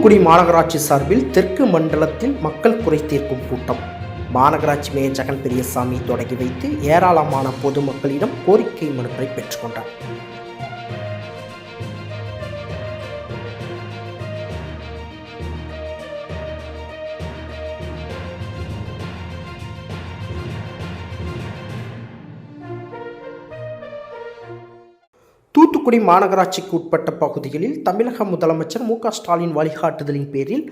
தூத்துக்குடி மாநகராட்சி சார்பில் தெற்கு மண்டலத்தில் மக்கள் குறை தீர்க்கும் கூட்டம். மாநகராட்சி மேயர் ஜெகன் பெரியசாமி தொடங்கி வைத்து ஏராளமான பொதுமக்களிடம் கோரிக்கை மனுக்களை பெற்றுக்கொண்டார் தூத்துக்குடி மாநகராட்சிக்கு உட்பட்ட பகுதிகளில் தமிழக முதலமைச்சர் மு ஸ்டாலின் வழிகாட்டுதலின் பேரில்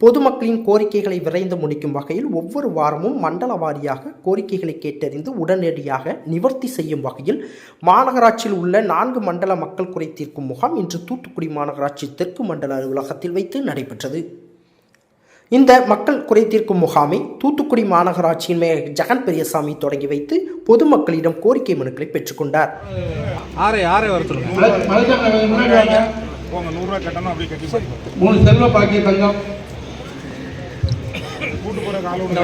பொதுமக்களின் கோரிக்கைகளை விரைந்து முடிக்கும் வகையில் ஒவ்வொரு வாரமும் மண்டல வாரியாக கோரிக்கைகளை கேட்டறிந்து உடனடியாக நிவர்த்தி செய்யும் வகையில் மாநகராட்சியில் உள்ள நான்கு மண்டல மக்கள் குறை தீர்க்கும் முகாம் இன்று தூத்துக்குடி மாநகராட்சி தெற்கு மண்டல அலுவலகத்தில் வைத்து நடைபெற்றது. இந்த மக்கள் குறை தீர்க்கும் முகாமை தூத்துக்குடி மாநகராட்சியின் மேயர் ஜெகன் பெரியசாமி தொடங்கி வைத்து பொதுமக்களிடம் கோரிக்கை மனுக்களை பெற்றுக்கொண்டார் மூணு செல்வ பாக்கிய தங்கம். மனு காணும்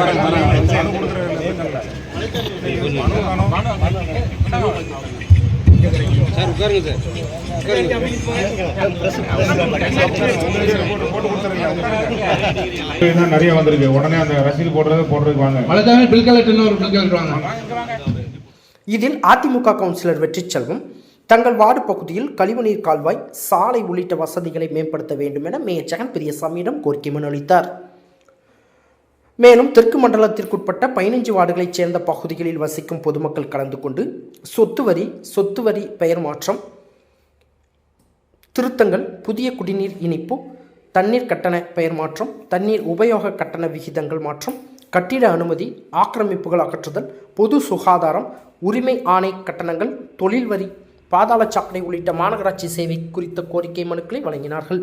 சார் உட்காருங்க சார். நிறைய வந்திருக்கு. உடனே அந்த ரசீது போடுறது போடுறதுக்கு வாங்க. மலைச்சாமி பில் கலெக்டர்னு ஒரு பில் கலெக்டர் வாங்க. இதில் அதிமுக கவுன்சிலர் வெற்றிச்செல்வம் தங்கள் வார்டு பகுதியில் கழிவுநீர் கால்வாய் சாலை உள்ளிட்ட வசதிகளை மேம்படுத்த வேண்டும் என மேயர் ஜெகன் பெரியசாமியிடம் கோரிக்கை மனு அளித்தார். மேலும் தெற்கு மண்டலத்திற்குட்பட்ட பதினைஞ்சு வார்டுகளைச் சேர்ந்த பகுதிகளில் வசிக்கும் பொதுமக்கள் கலந்து கொண்டு சொத்து வரி சொத்து வரி பெயர் மாற்றம் திருத்தங்கள் புதிய குடிநீர் இனிப்பு தண்ணீர் கட்டண பெயர் மாற்றம் தண்ணீர் உபயோக கட்டண விகிதங்கள் மாற்றம் கட்டிட அனுமதி ஆக்கிரமிப்புகள் அகற்றுதல் பொது சுகாதாரம் உரிமை ஆணை கட்டணங்கள் தொழில் வரி பாதாள சாக்கடை உள்ளிட்ட மாநகராட்சி சேவை குறித்த கோரிக்கை மனுக்களை வழங்கினார்கள்.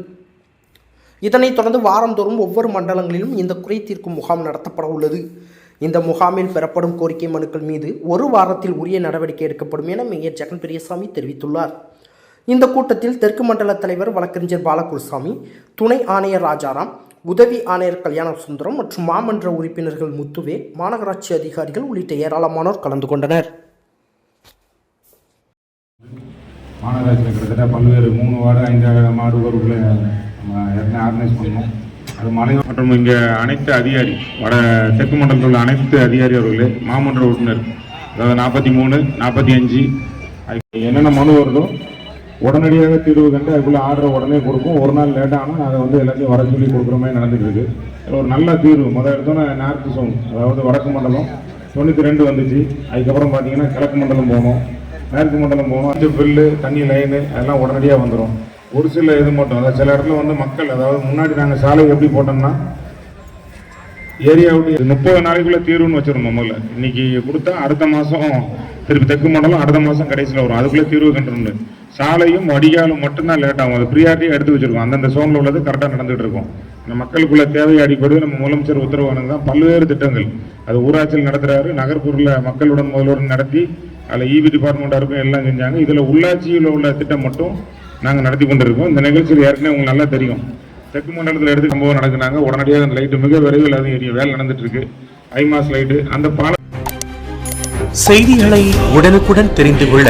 இதனைத் தொடர்ந்து வாரந்தோறும் ஒவ்வொரு மண்டலங்களிலும் இந்த குறை தீர்க்கும் முகாம் நடத்தப்பட உள்ளது. இந்த முகாமில் பெறப்படும் கோரிக்கை மனுக்கள் மீது ஒரு வாரத்தில் உரிய நடவடிக்கை எடுக்கப்படும் என மேயர் ஜெகன் பெரியசாமி தெரிவித்துள்ளார். இந்த கூட்டத்தில் தெற்கு மண்டல தலைவர் வழக்கறிஞர் பாலகுருசாமி துணை ஆணையர் ராஜாராம் உதவி ஆணையர் கல்யாண சுந்தரம் மற்றும் மாமன்ற உறுப்பினர்கள் முத்துவே மாநகராட்சி அதிகாரிகள் உள்ளிட்ட ஏராளமானோர் கலந்து கொண்டனர். மாநகராட்சியில் கிட்டத்தட்ட பல்வேறு மூணு வார்டு ஐந்து மாடு ஊருக்குள்ளே நம்ம ஏற்கனவே ஆர்கனைஸ் பண்ணோம். அது மலை மற்றும் இங்கே அனைத்து அதிகாரி வட தெற்கு மண்டலத்தில் உள்ள அனைத்து அதிகாரி அவர்களே மாமன்ற உறுப்பினர் அதாவது நாற்பத்தி மூணு நாற்பத்தி அஞ்சு என்னென்ன மனு வருதோ உடனடியாக தீர்வு கண்டு அதுக்குள்ளே ஆர்டர் உடனே கொடுக்கும். ஒரு நாள் லேட் ஆனால் அதை வந்து எல்லாத்தையும் வர சொல்லி கொடுக்குற மாதிரி நடந்துகிட்டு இருக்குது ஒரு நல்ல தீர்வு. முதல் எடுத்தோன்னே நார்த்து சோன் அதாவது வடக்கு மண்டலம் தொண்ணூற்றி ரெண்டு வந்துச்சு. அதுக்கப்புறம் பார்த்தீங்கன்னா கிழக்கு மண்டலம் போனோம். மேற்கு மண்டலம் போகணும் அஞ்சு பில்லு தண்ணி லைனு அதெல்லாம் உடனடியாக வந்துடும் ஒரு சில இது மட்டும். அதாவது சில இடத்துல வந்து மக்கள் அதாவது முன்னாடி நாங்கள் சாலை எப்படி போட்டோம்னா ஏரியாவுடைய முப்பது நாளைக்குள்ளே தீர்வுன்னு வச்சிருந்தோம் முதல்ல. இன்றைக்கி கொடுத்தா அடுத்த மாதம் திருப்பி தெற்கு மண்டலம் அடுத்த மாதம் கடைசியில் வரும். அதுக்குள்ளே தீர்வு கண்டுருந்து சாலையும் வடிகாலும் மட்டும்தான் லேட் ஆகும். அது ப்ரியாரிட்டியாக எடுத்து வச்சுருக்கோம். அந்தந்த சோனில் உள்ளது கரெக்டாக நடந்துகிட்டு இருக்கும். இந்த மக்களுக்குள்ள தேவை அடிப்படையில் நம்ம முதலமைச்சர் உத்தரவானது தான் பல்வேறு திட்டங்கள். அது ஊராட்சியில் நடத்துகிறாரு நகர்ப்புறில் மக்களுடன் முதல்வருடன் நடத்தி அதில் இபி டிபார்ட்மெண்ட்டாக இருக்கும் எல்லாம் செஞ்சாங்க. இதில் உள்ளாட்சியில் உள்ள திட்டம் மட்டும் நாங்கள் நடத்தி கொண்டிருக்கோம். இந்த நிகழ்ச்சியில் ஏற்கனவே உங்களுக்கு நல்லா தெரியும். தெற்கு மண்டலத்தில் எடுத்து சம்பவம் நடக்குனாங்க. உடனடியாக அந்த லைட்டு மிக விரைவில் அது எரிய வேலை நடந்துட்டுருக்கு ஐமாஸ் லைட்டு அந்த பால செய்திகளை உடனுக்குடன் தெரிந்து கொள்ள